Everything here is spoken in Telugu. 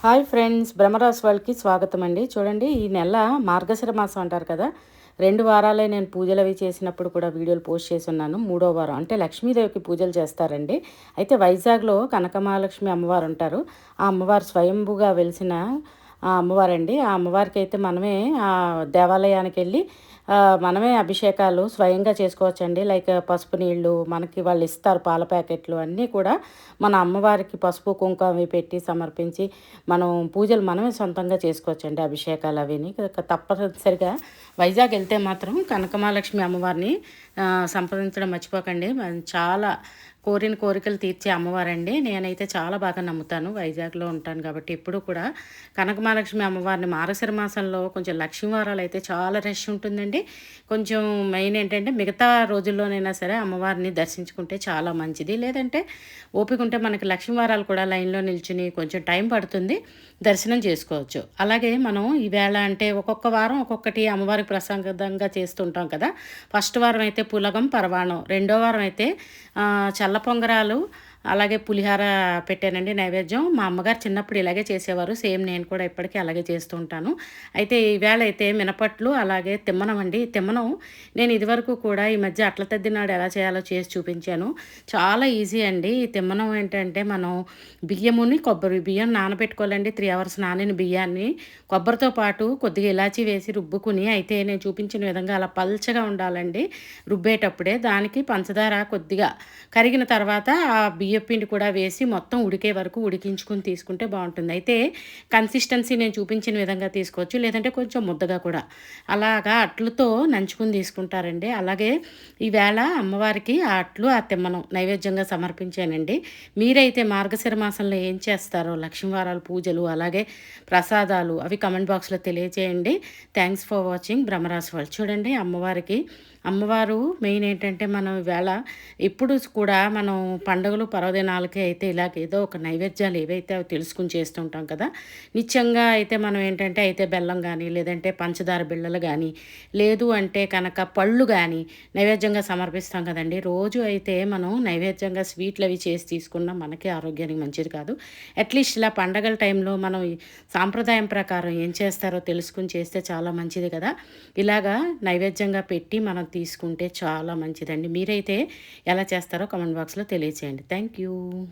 హాయ్ ఫ్రెండ్స్ బ్రహ్మరాశి వాళ్ళకి స్వాగతం అండి చూడండి ఈ నెల మార్గశిర మాసం అంటారు కదా. రెండు వారాలే నేను పూజలు అవి చేసినప్పుడు కూడా వీడియోలు పోస్ట్ చేసి ఉన్నాను మూడో వారం అంటే లక్ష్మీదేవికి పూజలు చేస్తారండి. అయితే వైజాగ్లో కనకమహాలక్ష్మి అమ్మవారు ఉంటారు. ఆ అమ్మవారు స్వయంభుగా వెలిసిన ఆ అమ్మవారండి. ఆ అమ్మవారికి అయితే మనమే ఆ దేవాలయానికి వెళ్ళి మనమే అభిషేకాలు స్వయంగా చేసుకోవచ్చండి. లైక్ పసుపు నీళ్ళు మనకి వాళ్ళు ఇస్తారు పాల ప్యాకెట్లు అన్నీ కూడా మన అమ్మవారికి పసుపు కుంకుమ అవి పెట్టి సమర్పించి మనం పూజలు మనమే సొంతంగా చేసుకోవచ్చండి అభిషేకాలు అవిని తప్పనిసరిగా వైజాగ్ వెళ్తే మాత్రం కనకమాలక్ష్మి అమ్మవారిని సంప్రదించడం మర్చిపోకండి. చాలా కోరిన కోరికలు తీర్చే అమ్మవారండి. నేనైతే చాలా బాగా నమ్ముతాను. వైజాగ్లో ఉంటాను కాబట్టి ఎప్పుడు కూడా కనకమహాలక్ష్మి అమ్మవారిని మారసర మాసంలో కొంచెం లక్ష్మీవారాలు అయితే చాలా రష్ ఉంటుందండి. కొంచెం మెయిన్ ఏంటంటే మిగతా రోజుల్లోనైనా సరే అమ్మవారిని దర్శించుకుంటే చాలా మంచిది. లేదంటే ఓపిక ఉంటే మనకి లక్ష్మీవారాలు కూడా లైన్లో నిల్చుని కొంచెం టైం పడుతుంది దర్శనం చేసుకోవచ్చు. అలాగే మనం ఈవేళ అంటే ఒక్కొక్క వారం ఒక్కొక్కటి అమ్మవారికి ప్రసాదంగా చేస్తుంటాం కదా. ఫస్ట్ వారం అయితే పులగం పరవాణం. రెండో వారం అయితే చల్ల నల్ల పొంగరాలు అలాగే పులిహార పెట్టానండి నైవేద్యం. మా అమ్మగారు చిన్నప్పుడు ఇలాగే చేసేవారు. సేమ్ నేను కూడా ఇప్పటికీ అలాగే చేస్తూ ఉంటాను. అయితే ఈవేళ అయితే మినపట్లు అలాగే తిమ్మనం అండి. తిమ్మనం నేను ఇదివరకు కూడా ఈ మధ్య అట్ల తద్దినాడు ఎలా చేయాలో చేసి చూపించాను. చాలా ఈజీ అండి. ఈ తిమ్మనం ఏంటంటే మనం బియ్యముని కొబ్బరి బియ్యం నానబెట్టుకోవాలండి. త్రీ అవర్స్ నానిన బియ్యాన్ని కొబ్బరితో పాటు కొద్దిగా ఇలాచి వేసి రుబ్బుకుని అయితే నేను చూపించిన విధంగా అలా పల్చగా ఉండాలండి. రుబ్బేటప్పుడే దానికి పంచదార కొద్దిగా కరిగిన తర్వాత ఆ బియ్యం బియ్యపిండి కూడా వేసి మొత్తం ఉడికే వరకు ఉడికించుకుని తీసుకుంటే బాగుంటుంది. అయితే కన్సిస్టెన్సీ నేను చూపించిన విధంగా తీసుకోవచ్చు లేదంటే కొంచెం ముద్దగా కూడా. అలాగా అట్లతో నంచుకుని తీసుకుంటారండి. అలాగే ఈవేళ అమ్మవారికి ఆ అట్లు ఆ తిమ్మనం నైవేద్యంగా సమర్పించానండి. మీరైతే మార్గశిర మాసంలో ఏం చేస్తారో లక్ష్మీవారాలు పూజలు అలాగే ప్రసాదాలు అవి కమెంట్ బాక్స్లో తెలియజేయండి థ్యాంక్స్ ఫర్ వాచింగ్ బ్రహ్మరాశి వాళ్ళు చూడండి అమ్మవారికి. అమ్మవారు మెయిన్ ఏంటంటే మనం ఈవేళ ఎప్పుడు కూడా మనం పండుగలు పర్వదినాలకి అయితే ఇలాగ ఏదో ఒక నైవేద్యాలు ఏవైతే అవి తెలుసుకుని చేస్తుంటాం కదా నిత్యంగా అయితే మనం ఏంటంటే అయితే బెల్లం కానీ లేదంటే పంచదార బిళ్ళలు కానీ లేదు అంటే కనుక పళ్ళు కానీ నైవేద్యంగా సమర్పిస్తాం కదండి. రోజు అయితే మనం నైవేద్యంగా స్వీట్లు అవి చేసి తీసుకున్నా మనకి ఆరోగ్యానికి మంచిది కాదు. అట్లీస్ట్ ఇలా పండగల టైంలో మనం సాంప్రదాయం ప్రకారం ఏం చేస్తారో తెలుసుకుని చేస్తే చాలా మంచిది కదా. ఇలాగా నైవేద్యంగా పెట్టి మనం తీసుకుంటే చాలా మంచిదండి. మీరైతే ఎలా చేస్తారో కమెంట్ బాక్స్లో తెలియచేయండి. Thank thank you.